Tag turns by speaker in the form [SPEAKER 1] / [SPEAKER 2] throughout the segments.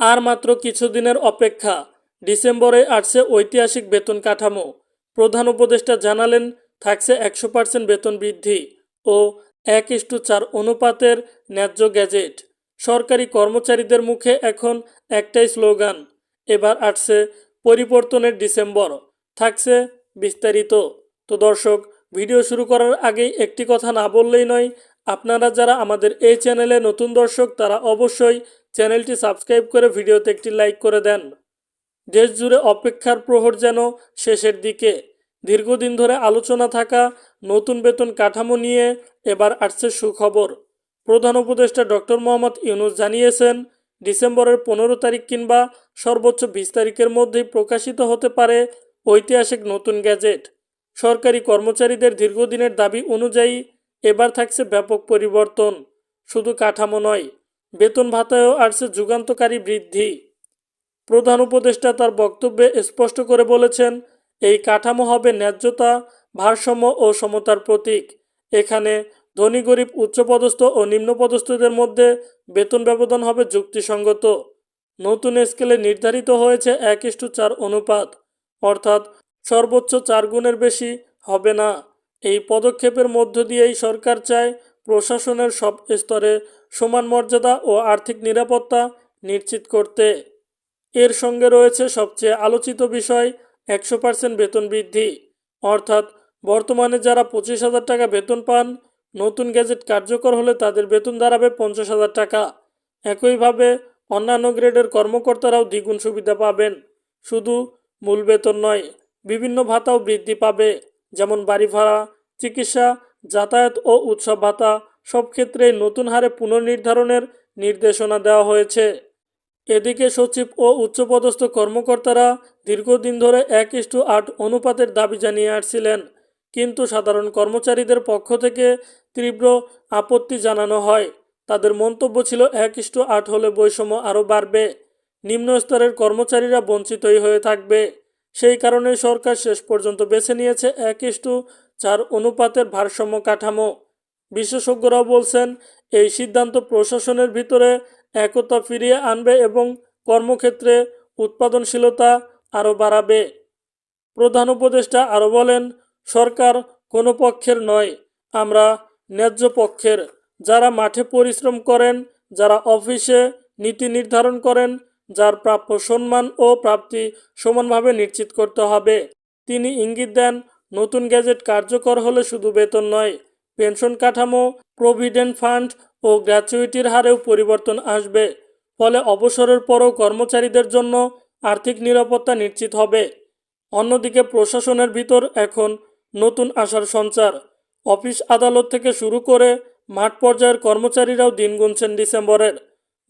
[SPEAKER 1] আর মাত্র কিছুদিনের অপেক্ষা। ডিসেম্বরে আসছে ঐতিহাসিক বেতন কাঠামো। প্রধান উপদেষ্টা জানালেন, থাকছে একশো পার্সেন্ট বেতন বৃদ্ধি ও এক ইস্টু চার অনুপাতের ন্যায্য গ্যাজেট। সরকারি কর্মচারীদের মুখে এখন একটাই স্লোগান, এবার আসছে পরিবর্তনের ডিসেম্বর। থাকছে বিস্তারিত। তো দর্শক, ভিডিও শুরু করার আগেই একটি কথা না বললেই নয় আপনারা যারা আমাদের এই চ্যানেলে নতুন দর্শক, তারা অবশ্যই চ্যানেলটি সাবস্ক্রাইব করে ভিডিওতে একটি লাইক করে দেন। দেশ জুড়ে অপেক্ষার প্রহর যেন শেষের দিকে। দীর্ঘদিন ধরে আলোচনা থাকা নতুন বেতন কাঠামো নিয়ে এবার আসছে সুখবর। প্রধান উপদেষ্টা ডক্টর মোহাম্মদ ইউনুস জানিয়েছেন, ডিসেম্বরের পনেরো তারিখ কিংবা সর্বোচ্চ বিশ তারিখের মধ্যেই প্রকাশিত হতে পারে ঐতিহাসিক নতুন গ্যাজেট। সরকারি কর্মচারীদের দীর্ঘদিনের দাবি অনুযায়ী এবার থাকছে ব্যাপক পরিবর্তন। শুধু কাঠামো নয়, বেতন ভাতায়ও আসছে যুগান্তকারী বৃদ্ধি। প্রধান উপদেষ্টা তার বক্তব্যে স্পষ্ট করে বলেছেন, এই কাঠামো হবে ন্যায্যতা, ভারসাম্য ও সমতার প্রতীক। এখানে ধনী, গরিব, উচ্চপদস্থ ও নিম্নপদস্থদের মধ্যে বেতন ব্যবধান হবে যুক্তিসঙ্গত। নতুন স্কেলে নির্ধারিত হয়েছে এক ইস্টু চার অনুপাত, অর্থাৎ সর্বোচ্চ চার গুণের বেশি হবে না। এই পদক্ষেপের মধ্য দিয়েই সরকার চায় প্রশাসনের সব স্তরে সমান মর্যাদা ও আর্থিক নিরাপত্তা নিশ্চিত করতে। এর সঙ্গে রয়েছে সবচেয়ে আলোচিত বিষয় একশো পার্সেন্ট বেতন বৃদ্ধি। অর্থাৎ বর্তমানে যারা পঁচিশ হাজার টাকা বেতন পান, নতুন গ্যাজেট কার্যকর হলে তাদের বেতন দাঁড়াবে পঞ্চাশ হাজার টাকা। একইভাবে অন্যান্য গ্রেডের কর্মকর্তারাও দ্বিগুণ সুবিধা পাবেন। শুধু মূল বেতন নয়, বিভিন্ন ভাতাও বৃদ্ধি পাবে, যেমন বাড়ি ভাড়া চিকিৎসা, যাতায়াত ও উৎসব ভাতা সব ক্ষেত্রেই নতুন হারে পুনর্নির্ধারণের নির্দেশনা দেওয়া হয়েছে। এদিকে সচিব ও উচ্চপদস্থ কর্মকর্তারা দীর্ঘদিন ধরে এক ইস্টু আট অনুপাতের দাবি জানিয়ে আসছিলেন, কিন্তু সাধারণ কর্মচারীদের পক্ষ থেকে তীব্র আপত্তি জানানো হয়। তাদের মন্তব্য ছিল, এক ইস্টু আট হলে বৈষম্য আরও বাড়বে নিম্ন স্তরের কর্মচারীরা বঞ্চিতই হয়ে থাকবে। সেই কারণে সরকার শেষ পর্যন্ত বেছে নিয়েছে, এক ইস্টু চার অনুপাতের ভারসাম্য কাঠামো। বিশেষজ্ঞরাও বলছেন, এই সিদ্ধান্ত প্রশাসনের ভিতরে একতা ফিরিয়ে আনবে এবং কর্মক্ষেত্রে উৎপাদনশীলতা আরও বাড়াবে। প্রধান উপদেষ্টা আরও বলেন, সরকার কোনো পক্ষের নয়, আমরা ন্যায্য পক্ষের। যারা মাঠে পরিশ্রম করেন, যারা অফিসে নীতি নির্ধারণ করেন, যার প্রাপ্য সম্মান ও প্রাপ্তি সমানভাবে নিশ্চিত করতে হবে। তিনি ইঙ্গিত দেন নতুন গ্যাজেট কার্যকর হলে শুধু বেতন নয়, পেনশন কাঠামো, প্রভিডেন্ট ফান্ড ও গ্র্যাচুইটির হারেও পরিবর্তন আসবে। ফলে অবসরের পরও কর্মচারীদের জন্য আর্থিক নিরাপত্তা নিশ্চিত হবে। অন্যদিকে প্রশাসনের ভিতর এখন নতুন আশার সঞ্চার। অফিস আদালত থেকে শুরু করে মাঠ পর্যায়ের কর্মচারীরাও দিন গুনছেন ডিসেম্বরের।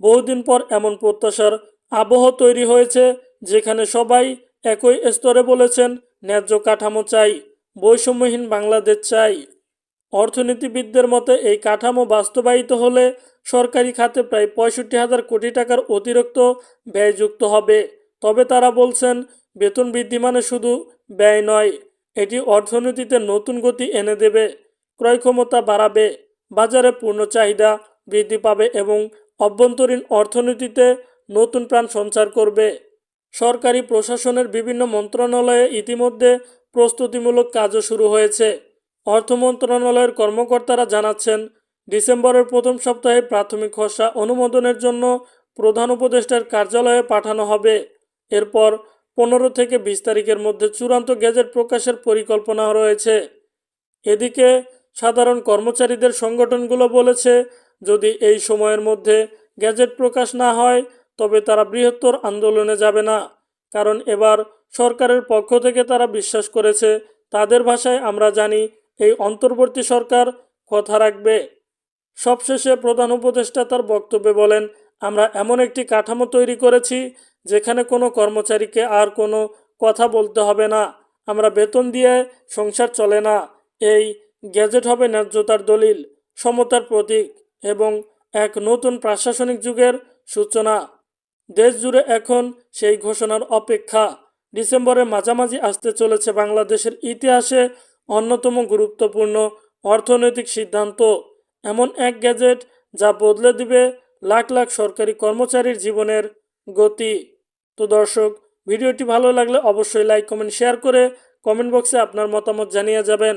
[SPEAKER 1] বহুদিন পর এমন প্রত্যাশার আবহ তৈরি হয়েছে, যেখানে সবাই একই স্তরে বলেছেন ন্যায্য কাঠামো চাই, বৈষম্যহীন বাংলাদেশ চাই। অর্থনীতিবিদদের মতে, এই কাঠামো বাস্তবায়িত হলে সরকারি খাতে প্রায় পঁয়ষট্টি হাজার কোটি টাকার অতিরিক্ত ব্যয় যুক্ত হবে। তবে তারা বলছেন, বেতন বৃদ্ধি মানে শুধু ব্যয় নয়, এটি অর্থনীতিতে নতুন গতি এনে দেবে, ক্রয় ক্ষমতা বাড়াবে, বাজারে পূর্ণ চাহিদা বৃদ্ধি পাবে এবং অভ্যন্তরীণ অর্থনীতিতে নতুন প্রাণ সঞ্চার করবে। সরকারি প্রশাসনের বিভিন্ন মন্ত্রণালয়ে ইতিমধ্যে প্রস্তুতিমূলক কাজও শুরু হয়েছে। অর্থ মন্ত্রণালয়ের কর্মকর্তারা জানাচ্ছেন, ডিসেম্বরের প্রথম সপ্তাহে প্রাথমিক খসড়া অনুমোদনের জন্য প্রধান উপদেষ্টার কার্যালয়ে পাঠানো হবে। এরপর পনেরো থেকে বিশ তারিখের মধ্যে চূড়ান্ত গেজেট প্রকাশের পরিকল্পনা রয়েছে। এদিকে সাধারণ কর্মচারীদের সংগঠনগুলো বলেছে, যদি এই সময়ের মধ্যে গ্যাজেট প্রকাশ না হয় তবে তারা বৃহত্তর আন্দোলনে যাবে না, কারণ এবার সরকারের পক্ষ থেকে তারা বিশ্বাস করেছে, তাদের ভাষায় আমরা জানি এই অন্তর্বর্তী সরকার কথা রাখবে। সবশেষে প্রধান উপদেষ্টা তার বক্তব্যে বলেন, আমরা এমন একটি কাঠামো তৈরি করেছি যেখানে কোনো কর্মচারীকে আর কোনো কথা বলতে হবে না। আমরা বেতন দিয়ে সংসার চলে না। এই গ্যাজেট হবে ন্যায্যতার দলিল, সমতার প্রতীক এবং এক নতুন প্রশাসনিক যুগের সূচনা। দেশ জুড়ে এখন সেই ঘোষণার অপেক্ষা। ডিসেম্বরের মাঝামাঝি আসতে চলেছে বাংলাদেশের ইতিহাসে অন্যতম গুরুত্বপূর্ণ অর্থনৈতিক সিদ্ধান্ত। এমন এক গ্যাজেট যা বদলে দিবে লাখ লাখ সরকারি কর্মচারীর জীবনের গতি। তো দর্শক, ভিডিওটি ভালো লাগলে অবশ্যই লাইক, কমেন্ট, শেয়ার করে কমেন্ট বক্সে আপনার মতামত জানিয়ে যাবেন।